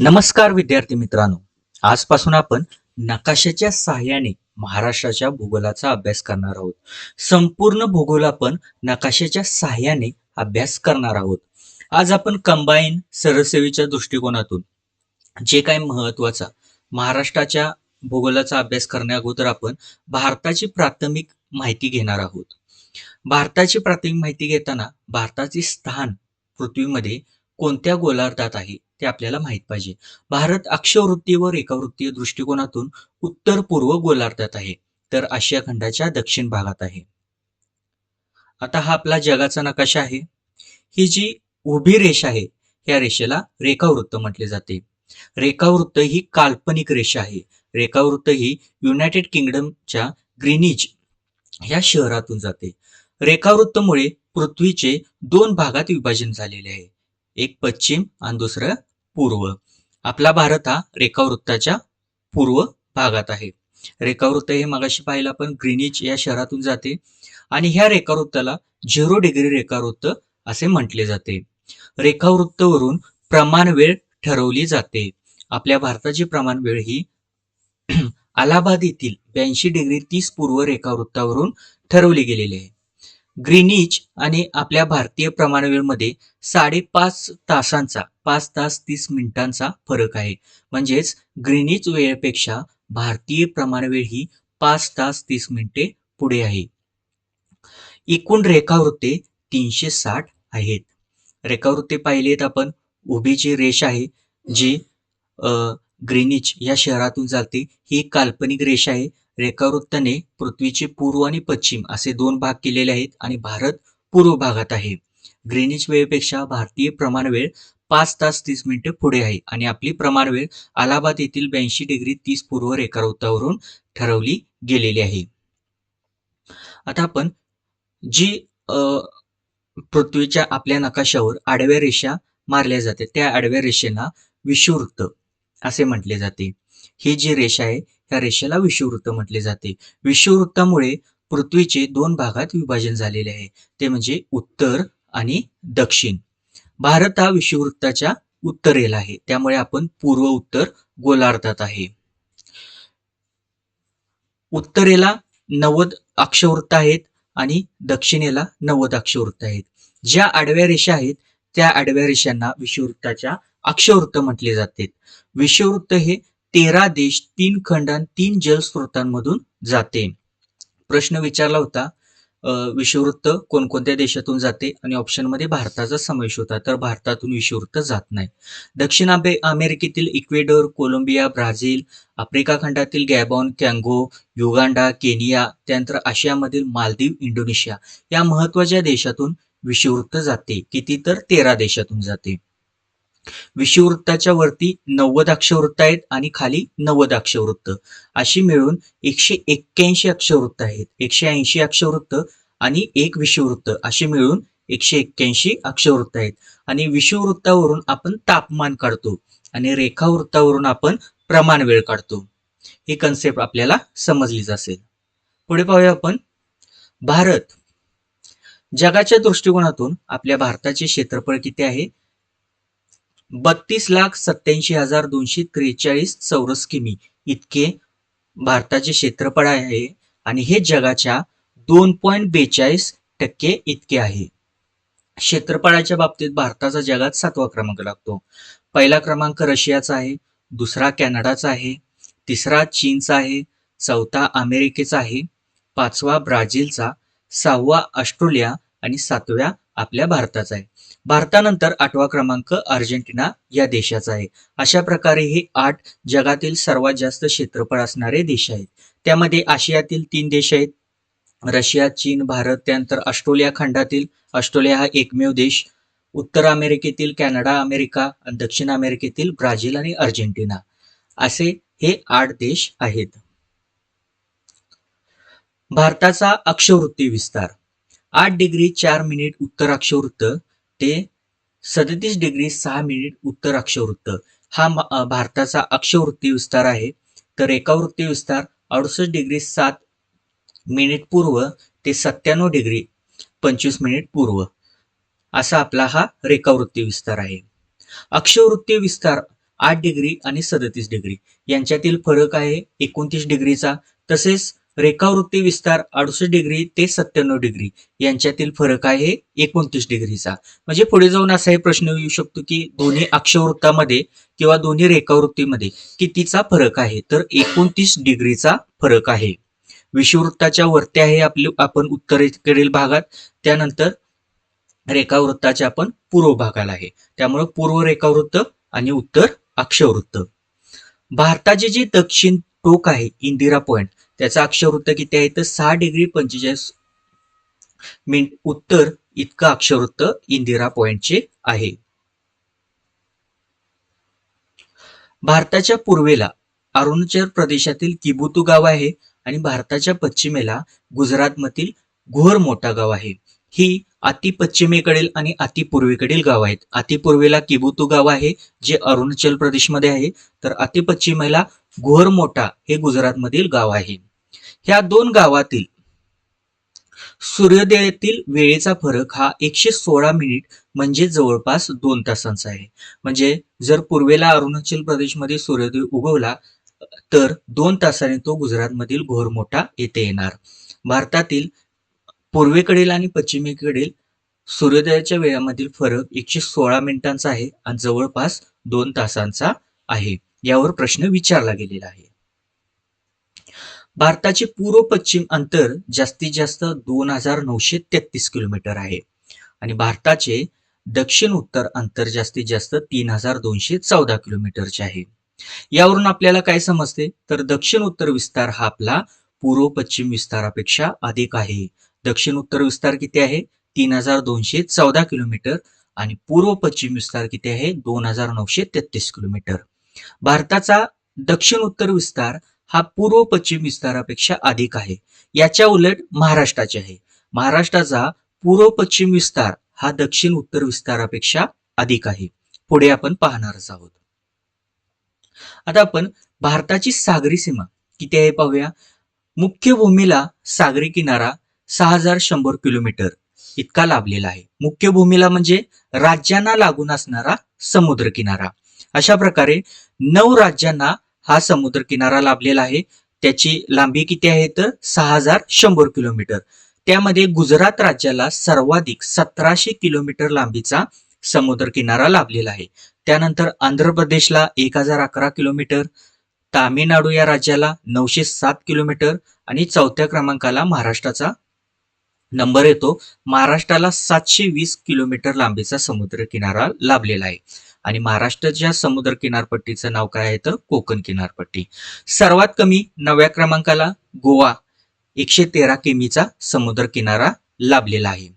नमस्कार विद्यार्थी मित्रांनो. आजपासून आपण नकाशाच्या सहाय्याने महाराष्ट्राच्या भूगोलाचा अभ्यास करणार आहोत. संपूर्ण भूगोल आपण नकाशाच्या सहाय्याने अभ्यास करणार आहोत. आज आपण कंबाईन सरसेवीच्या दृष्टिकोनातून जे काय महत्त्वाचा महाराष्ट्राच्या भूगोलाचा अभ्यास करण्या अगोदर आपण भारताची प्राथमिक माहिती घेणार आहोत. भारताची प्राथमिक माहिती घेताना भारताचे स्थान पृथ्वीमध्ये कोणत्या गोलार्धात आहे? ते आपल्याला माहीत पाहिजे. भारत अक्षवृत्ती व रेखावृत्तीय दृष्टिकोनातून उत्तर पूर्व गोलार्धात आहे. तर आशिया खंडाच्या दक्षिण भागात आहे. आता हा आपला जगाचा नकाशा आहे. ही जी उभी रेषा आहे या रेषेला रेखावृत्त म्हटले जाते. रेखावृत्त ही काल्पनिक रेषा आहे. रेखावृत्त ही युनायटेड किंगडमच्या ग्रीनिज या शहरातून जाते. रेखावृत्तमुळे पृथ्वीचे दोन भागात विभाजन झालेले आहे. एक पश्चिम आणि दुसरं पूर्व. आपला भारत हा रेखावृत्ताच्या पूर्व भागात आहे. रेखावृत्त हे मगाशी पाहिलं आपण ग्रीनिच या शहरातून जाते आणि ह्या रेखावृत्ताला झिरो डिग्री रेखावृत्त असे म्हटले जाते. रेखावृत्तवरून प्रमाण वेळ ठरवली जाते. आपल्या भारताची प्रमाण वेळ ही अलाहाबाद येथील ब्याऐंशी डिग्री तीस पूर्व रेखावृत्तावरून ठरवली गेलेली आहे. ग्रीनिच आणि आपल्या भारतीय प्रमाणवेळमध्ये साडेपाच तासांचा पाच तास तीस मिनिटांचा फरक आहे. म्हणजेच ग्रीनिच वेळेपेक्षा भारतीय प्रमाणवेळ ही पाच तास तीस मिनिटे पुढे आहे. एकूण रेखावृत्ते तीनशे साठ आहेत. रेखावृत्ते पाहिलेत आपण. उभी जी रेष आहे जी ग्रीनिच या शहरातून जाते ही एक काल्पनिक रेषा आहे. रेखावृत्ताने पृथ्वीचे पूर्व आणि पश्चिम असे दोन भाग केलेले आहेत आणि भारत पूर्व भागात आहे. ग्रीनिच वेळेपेक्षा भारतीय प्रमाण वेळ पाच तास तीस मिनिटे पुढे आहे आणि आपली प्रमाण वेळ अलाहाबाद येथील ब्याऐंशी डिग्री तीस पूर्व रेखावृत्तावरून ठरवली गेलेली आहे. आता आपण जी पृथ्वीच्या आपल्या नकाशावर आडव्या रेषा मारल्या जाते त्या आडव्या रेषेला विषुवृत्त असे म्हटले जाते. ही जी रेषा आहे या रेषेला विषुववृत्त म्हटले जाते. विषुववृत्तामुळे पृथ्वीचे दोन भागात विभाजन झालेले आहे. ते म्हणजे उत्तर आणि दक्षिण. भारत हा विषुववृत्ताच्या उत्तरेला आहे. त्यामुळे आपण पूर्व उत्तर गोलार्धात आहे. उत्तरेला नव्वद अक्षवृत्त आहेत आणि दक्षिणेला नव्वद अक्षवृत्त आहेत. ज्या आडव्या रेषा आहेत त्या आडव्या रेषांना विषुववृत्ताच्या अक्षवृत्त म्हटले जाते. विषुववृत्त हे तेरा देश तीन खंडां तीन जलस्रोतांमधून जाते. प्रश्न विचारला होता अ, विषुवृत्त कोणकोणत्या देशातून जाते आणि ऑप्शनमध्ये भारताचा समावेश होता तर भारतातून विषुवृत्त जात नाही. दक्षिण अमे अमेरिकेतील इक्वेडोर कोलंबिया ब्राझील आफ्रिका खंडातील गॅबॉन कॅंगो युगांडा केनिया त्यानंतर आशियामधील मालदीव इंडोनेशिया या महत्त्वाच्या देशातून विषुवृत्त जाते. किती तर तेरा देशातून जाते. विषुववृत्ताच्या वरती नव्वद अक्षवृत्त आहेत आणि खाली नव्वद अक्षवृत्त अशी मिळून एकशे एक्क्याऐंशी अक्षवृत्त आहेत. एकशे ऐंशी अक्षवृत्त आणि एक विषुववृत्त. अशी मिळून एकशे एक्क्याऐंशी अक्षवृत्त आहेत. आणि विषुववृत्तावरून आपण तापमान काढतो आणि रेखावृत्तावरून आपण प्रमाण वेळ काढतो. ही कन्सेप्ट आपल्याला समजलीच असेल. पुढे पाहूया आपण. भारत. जगाच्या दृष्टिकोनातून आपल्या भारताचे क्षेत्रफळ किती आहे? बत्तीस लाख सत्याऐंशी हजार दोनशे त्रेचाळीस चौरस किमी इतके भारताचे क्षेत्रफळ आहे आणि हे जगाच्या दोन पॉईंट बेचाळीस टक्के इतके आहे. क्षेत्रफळाच्या बाबतीत भारताचा जगात सातवा क्रमांक लागतो. पहिला क्रमांक रशियाचा आहे दुसरा कॅनडाचा आहे तिसरा चीनचा आहे चौथा अमेरिकेचा आहे पाचवा ब्राझीलचा सहावा ऑस्ट्रेलिया आणि सातव्या आपल्या भारताचा आहे. भारतानंतर आठवा क्रमांक अर्जेंटिना या देशाचा आहे. अशा प्रकारे हे आठ जगातील सर्वात जास्त क्षेत्रफळ असणारे देश आहेत. त्यामध्ये आशियातील तीन देश आहेत. रशिया चीन भारत त्यानंतर ऑस्ट्रेलिया खंडातील ऑस्ट्रेलिया हा एकमेव देश. उत्तर अमेरिकेतील कॅनडा अमेरिका दक्षिण अमेरिकेतील ब्राझील आणि अर्जेंटिना. असे हे आठ देश आहेत. भारताचा अक्षवृत्ती विस्तार. आठ डिग्री चार मिनिट उत्तर अक्षवृत्त ते सदतीस डिग्री सहा मिनिट उत्तर अक्षवृत्त. हा भारताचा अक्षवृत्ती विस्तार आहे. तर एकावृत्ती विस्तार अडुसष्ट डिग्री सात मिनिट पूर्व ते सत्त्याण्णव डिग्री पंचवीस मिनिट पूर्व. असा आपला हा रेखावृत्ती विस्तार आहे. अक्षवृत्ती विस्तार आठ डिग्री आणि सदतीस डिग्री. यांच्यातील फरक आहे एकोणतीस डिग्रीचा. तसेच रेखावृत्ती विस्तार अडुसष्ट डिग्री ते सत्त्याण्णव डिग्री यांच्यातील फरक आहे एकोणतीस डिग्रीचा. म्हणजे पुढे जाऊन असाही प्रश्न येऊ शकतो की दोन्ही अक्षवृत्तामध्ये किंवा दोन्ही रेखावृत्तीमध्ये कितीचा फरक आहे? तर एकोणतीस डिग्रीचा फरक आहे. विषुववृत्ताच्या वरती आहे आपले आपण उत्तरेकडील भागात. त्यानंतर रेखावृत्ताच्या आपण पूर्व भागाला आहे. त्यामुळे पूर्व रेखावृत्त आणि उत्तर अक्षवृत्त. भारताचे जे दक्षिण टोक आहे इंदिरा पॉइंट त्याचा अक्षवृत्त किती आहे? तर सहा डिग्री पंचेचाळीस मिनिट उत्तर इतकं अक्षवृत्त इंदिरा पॉइंटचे आहे. भारताच्या पूर्वेला अरुणाचल प्रदेशातील किबुतू गाव आहे आणि भारताच्या पश्चिमेला गुजरातमधील घोर मोठा गाव आहे. ही अति पश्चिमेकडील आणि अति पूर्वेकडील गाव आहेत. अति पूर्वेला किबुतू गाव आहे जे अरुणाचल प्रदेशमध्ये आहे. तर अति पश्चिमेला घोर मोठा हे गुजरातमधील गाव आहे. ह्या दोन गावातील सूर्योदयातील वेळेचा फरक हा एकशे सोळा मिनिट म्हणजे जवळपास दोन तासांचा आहे. म्हणजे जर पूर्वेला अरुणाचल प्रदेशमध्ये सूर्योदय उगवला तर दोन तासाने तो गुजरातमधील घोर मोठा येथे येणार. भारतातील पूर्वेकडील आणि पश्चिमेकडील सूर्योदयाच्या वेळामधील फरक एकशे सोळा मिनिटांचा आहे आणि जवळपास दोन तासांचा आहे. यावर प्रश्न विचारला गेलेला आहे. भारताचे पूर्व पश्चिम अंतर जास्तीत जास्त दोन हजार नऊशे तेहतीस किलोमीटर आहे. आणि भारताचे दक्षिण उत्तर अंतर जास्तीत जास्त तीन हजार दोनशे चौदा किलोमीटरचे आहे. यावरून आपल्याला काय समजते? तर दक्षिण उत्तर विस्तार हा आपला पूर्व पश्चिम विस्तारापेक्षा अधिक आहे. दक्षिण उत्तर विस्तार किती आहे? तीन हजार दोनशे चौदा किलोमीटर आणि पूर्व पश्चिम विस्तार किती आहे? दोन हजार नऊशे तेहतीस किलोमीटर. भारताचा दक्षिण उत्तर विस्तार हा पूर्व पश्चिम विस्तारापेक्षा अधिक आहे. याच्या उलट महाराष्ट्राचे आहे. महाराष्ट्राचा पूर्व पश्चिम विस्तार हा दक्षिण उत्तर विस्तारापेक्षा अधिक आहे. पुढे आपण पाहणारच आहोत. आता आपण भारताची सागरी सीमा किती आहे पाहूया. मुख्य भूमीला सागरी किनारा सहा हजार शंभर किलोमीटर इतका लाभलेला आहे. मुख्य भूमीला म्हणजे राज्यांना लागून असणारा समुद्र किनारा. अशा प्रकारे नऊ राज्यांना हा समुद्र किनारा लाभलेला आहे. त्याची लांबी किती आहे तर? सहा हजार शंभर किलोमीटर. त्यामध्ये गुजरात राज्याला सर्वाधिक सतराशे किलोमीटर लांबीचा समुद्र किनारा लाभलेला आहे. त्यानंतर आंध्र प्रदेशला एक हजार अकरा किलोमीटर तामिळनाडू या राज्याला नऊशे सात किलोमीटर आणि चौथ्या क्रमांकाला महाराष्ट्राचा नंबर येतो. महाराष्ट्राला सातशे वीस किलोमीटर लांबीचा समुद्र किनारा लाभलेला आहे. आणि महाराष्ट्राच्या समुद्र किनारपट्टीचं नाव काय आहे तर कोकण किनारपट्टी. सर्वात कमी नव्या क्रमांकाला गोवा एकशे तेरा किमीचा समुद्र किनारा लाभलेला आहे.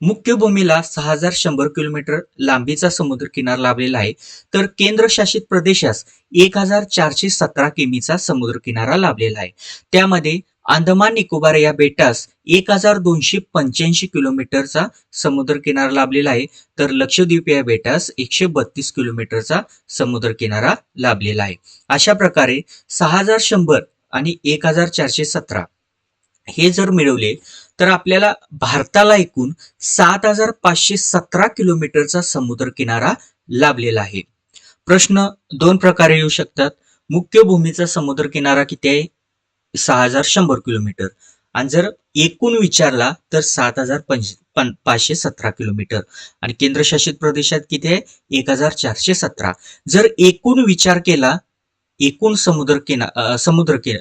मुख्य भूमीला सहा हजार शंभर किलोमीटर लांबीचा समुद्र किनार लाभलेला आहे. तर केंद्रशासित प्रदेशास एक हजार चारशे सतरा किमीचा समुद्र किनारा लाभलेला आहे. त्यामध्ये अंदमान निकोबार या बेटास एक हजार दोनशे पंच्याऐंशी किलोमीटरचा समुद्र किनारा लाभलेला आहे. तर लक्षद्वीप या बेटास एकशे बत्तीस किलोमीटरचा समुद्र किनारा लाभलेला आहे. अशा प्रकारे सहा हजार शंभर आणि एक हजार चारशे सतरा हे जर मिळवले तर आपल्याला भारताला एकूण सात हजार पाचशे सतरा किलोमीटरचा समुद्र किनारा लाभलेला आहे. प्रश्न दोन प्रकारे येऊ शकतात. मुख्य भूमीचा समुद्र किनारा किती आहे? सहा हजार शंभर किलोमीटर. आणि जर एकूण विचारला तर सात हजार पाचशे सतरा किलोमीटर. आणि केंद्रशासित प्रदेशात किती आहे? एक हजार चारशे सतरा. जर एकूण विचार केला एकूण समुद्र किना समुद्र कि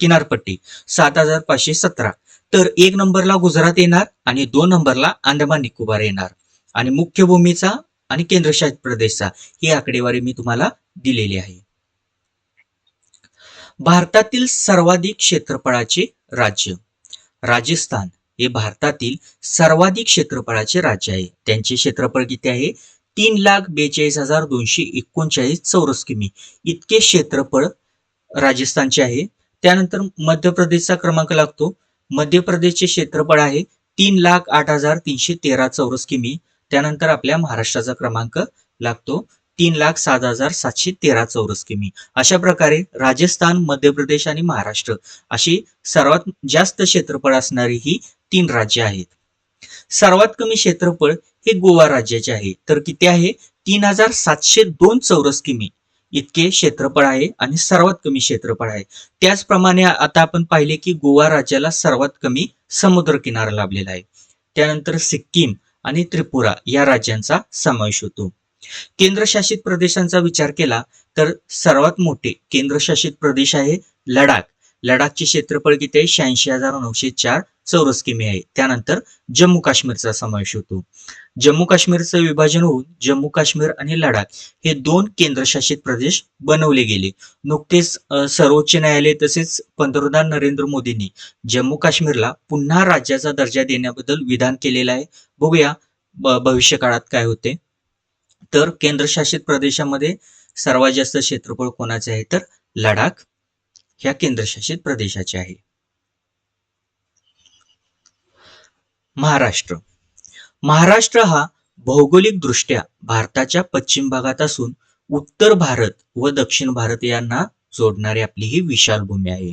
किनारपट्टी सात हजार पाचशे सतरा. तर एक नंबरला गुजरात येणार आणि दोन नंबरला अंदमान निकोबार येणार. आणि मुख्य भूमीचा आणि केंद्रशासित प्रदेशचा ही आकडेवारी मी तुम्हाला दिलेली आहे. भारतातील सर्वाधिक क्षेत्रफळाचे राज्य. राजस्थान हे भारतातील सर्वाधिक क्षेत्रफळाचे राज्य आहे. त्यांचे क्षेत्रफळ किती आहे? तीन लाख बेचाळीस हजार दोनशे एकोणचाळीस चौरस किमी. इतके क्षेत्रफळ राजस्थानचे आहे. त्यानंतर मध्य प्रदेशचा क्रमांक लागतो. मध्य प्रदेशचे क्षेत्रफळ आहे तीन लाख आठ हजार तीनशे तेरा चौरस किमी. त्यानंतर आपल्या महाराष्ट्राचा क्रमांक लागतो. तीन लाख सात हजार सातशे तेरा चौरस किमी अशा प्रकारे राजस्थान मध्य प्रदेश आणि महाराष्ट्र अशी सर्वात जास्त क्षेत्रफळ असणारी ही तीन राज्य आहेत. सर्वात कमी क्षेत्रफळ हे गोवा राज्याचे आहे. तर किती आहे? तीन हजार सातशे दोन चौरस किमी इतके क्षेत्रफळ आहे आणि सर्वात कमी क्षेत्रफळ आहे. त्याचप्रमाणे आता आपण पाहिले की गोवा राज्याला सर्वात कमी समुद्र किनारा लाभलेला आहे. त्यानंतर सिक्कीम आणि त्रिपुरा या राज्यांचा समावेश होतो. केंद्रशासित प्रदेशांचा विचार केला तर सर्वात मोठे केंद्रशासित प्रदेश आहे लडाख. लडाखचे क्षेत्रफळ किती आहे? शहाऐंशी हजार नऊशे चार चौरस किमी आहे. त्यानंतर जम्मू काश्मीरचा समावेश होतो. जम्मू काश्मीरचं विभाजन होऊन जम्मू काश्मीर आणि लडाख हे दोन केंद्रशासित प्रदेश बनवले गेले. नुकतेच सर्वोच्च न्यायालय तसेच पंतप्रधान नरेंद्र मोदींनी जम्मू काश्मीरला पुन्हा राज्याचा दर्जा देण्याबद्दल विधान केलेलं आहे. बघूया भविष्य काळात काय होते. तर केंद्रशासित प्रदेशामध्ये सर्वात जास्त क्षेत्रफळ कोणाचे आहे? तर लडाख ह्या केंद्रशासित प्रदेशाचे आहे. महाराष्ट्र. महाराष्ट्र हा भौगोलिक दृष्ट्या भारताच्या पश्चिम भागात असून उत्तर भारत व दक्षिण भारत यांना जोडणारी आपली ही विशाल भूमी आहे.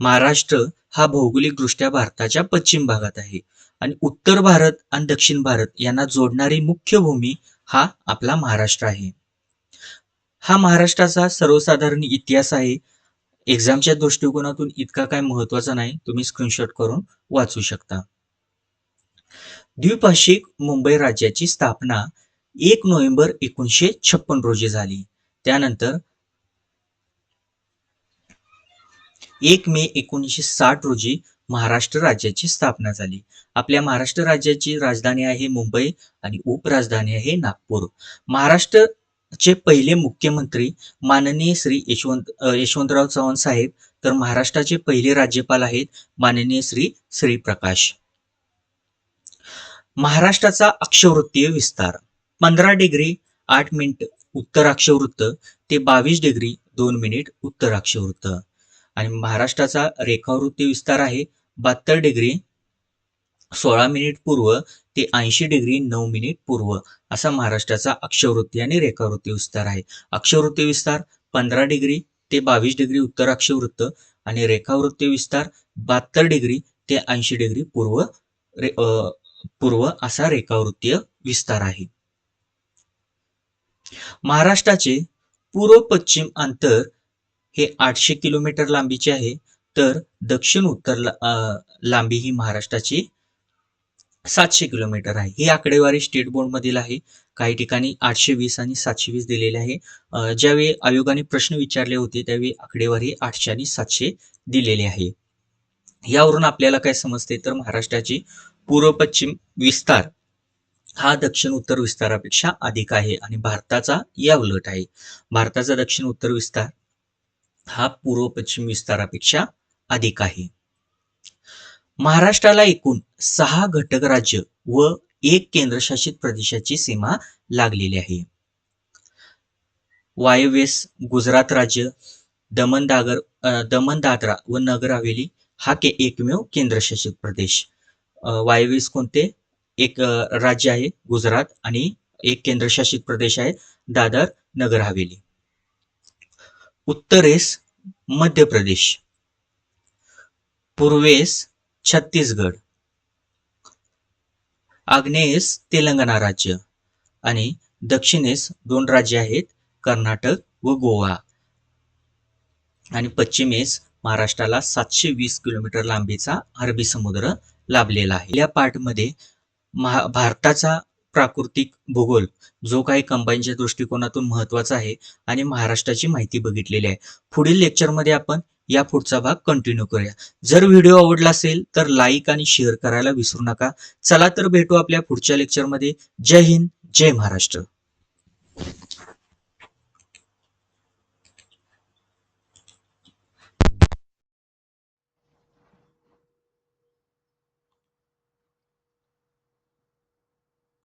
महाराष्ट्र हा भौगोलिक दृष्ट्या भारताच्या पश्चिम भागात आहे आणि उत्तर भारत आणि दक्षिण भारत यांना जोडणारी मुख्य भूमी हा आपला महाराष्ट्र आहे. हा महाराष्ट्राचा सर्वसाधारण इतिहास आहे. एक्झामच्या दृष्टिकोनातून इतका काय महत्त्वाचा नाही तुम्ही स्क्रीनशॉट करून वाचू शकता. द्विभाषिक मुंबई राज्याची स्थापना एक नोव्हेंबर एकोणीसशे छप्पन रोजी झाली. त्यानंतर एक मे एकोणीसशे साठ रोजी महाराष्ट्र राज्याची स्थापना झाली. आपल्या महाराष्ट्र राज्याची राजधानी आहे मुंबई आणि उपराजधानी आहे नागपूर. महाराष्ट्रचे पहिले मुख्यमंत्री माननीय श्री यशवंत यशवंतराव चव्हाण साहेब तर महाराष्ट्राचे पहिले राज्यपाल आहेत माननीय श्री श्रीप्रकाश. महाराष्ट्राचा अक्षवृत्तीय विस्तार. पंधरा डिग्री आठ मिनिट उत्तर अक्षवृत्त ते बावीस डिग्री दोन मिनिट उत्तर अक्षवृत्त आणि महाराष्ट्राचा रेखावृत्ती विस्तार आहे बहात्तर डिग्री सोळा मिनिट पूर्व ते ऐंशी डिग्री नऊ मिनिट पूर्व असा महाराष्ट्राचा अक्षवृत्ती आणि रेखावृत्ती विस्तार आहे. अक्षवृत्ती विस्तार पंधरा डिग्री ते बावीस डिग्री उत्तर अक्षवृत्त आणि रेखावृत्ती विस्तार बहात्तर डिग्री ते ऐंशी डिग्री पूर्व रे पूर्व असा रेखावृत्तीय विस्तार आहे. महाराष्ट्राचे पूर्व पश्चिम अंतर हे आठशे किलोमीटर लांबीचे आहे. तर दक्षिण उत्तर लांबी ही महाराष्ट्राची सातशे किलोमीटर आहे. ही आकडेवारी स्टेट बोर्ड मधील आहे. काही ठिकाणी आठशे वीस आणि सातशे वीस दिलेले आहे. ज्यावेळी आयोगाने प्रश्न विचारले होते त्यावेळी आकडेवारी आठशे आणि सातशे दिलेली आहे. यावरून आपल्याला काय समजते? तर महाराष्ट्राची पूर्व पश्चिम विस्तार हा दक्षिण उत्तर विस्तारापेक्षा अधिक आहे आणि भारताचा या उलट आहे. भारताचा दक्षिण उत्तर विस्तार हा पूर्व पश्चिम विस्तारापेक्षा अधिक आहे. महाराष्ट्राला एकूण सहा घटक राज्य व एक केंद्रशासित प्रदेशाची सीमा लागलेली आहे. वायव्येस गुजरात राज्य दमन दागर दमन दादरा व नगर हवेली हा के एकमेव केंद्रशासित प्रदेश. वायव्येस कोणते? एक राज्य आहे गुजरात आणि एक केंद्रशासित प्रदेश आहे दादर नगर हवेली. उत्तरेस मध्य प्रदेश. पूर्वेस छत्तीसगड. आग्नेयेस तेलंगणा राज्य. आणि दक्षिणेस दोन राज्य आहेत कर्नाटक व गोवा. आणि पश्चिमेस महाराष्ट्राला सातशे वीस किलोमीटर लांबीचा अरबी समुद्र लाभलेला आहे. या पार्टमध्ये महा भारताचा प्राकृतिक भूगोल जो काही कंबाईनच्या दृष्टिकोनातून महत्त्वाचा आहे आणि महाराष्ट्राची माहिती बघितलेली आहे. पुढील लेक्चरमध्ये आपण या पुढचा भाग कंटिन्यू करूया. जर व्हिडिओ आवडला असेल तर लाईक आणि शेअर करायला विसरू नका. चला तर भेटू आपल्या पुढच्या लेक्चरमध्ये जय हिंद जय महाराष्ट्र.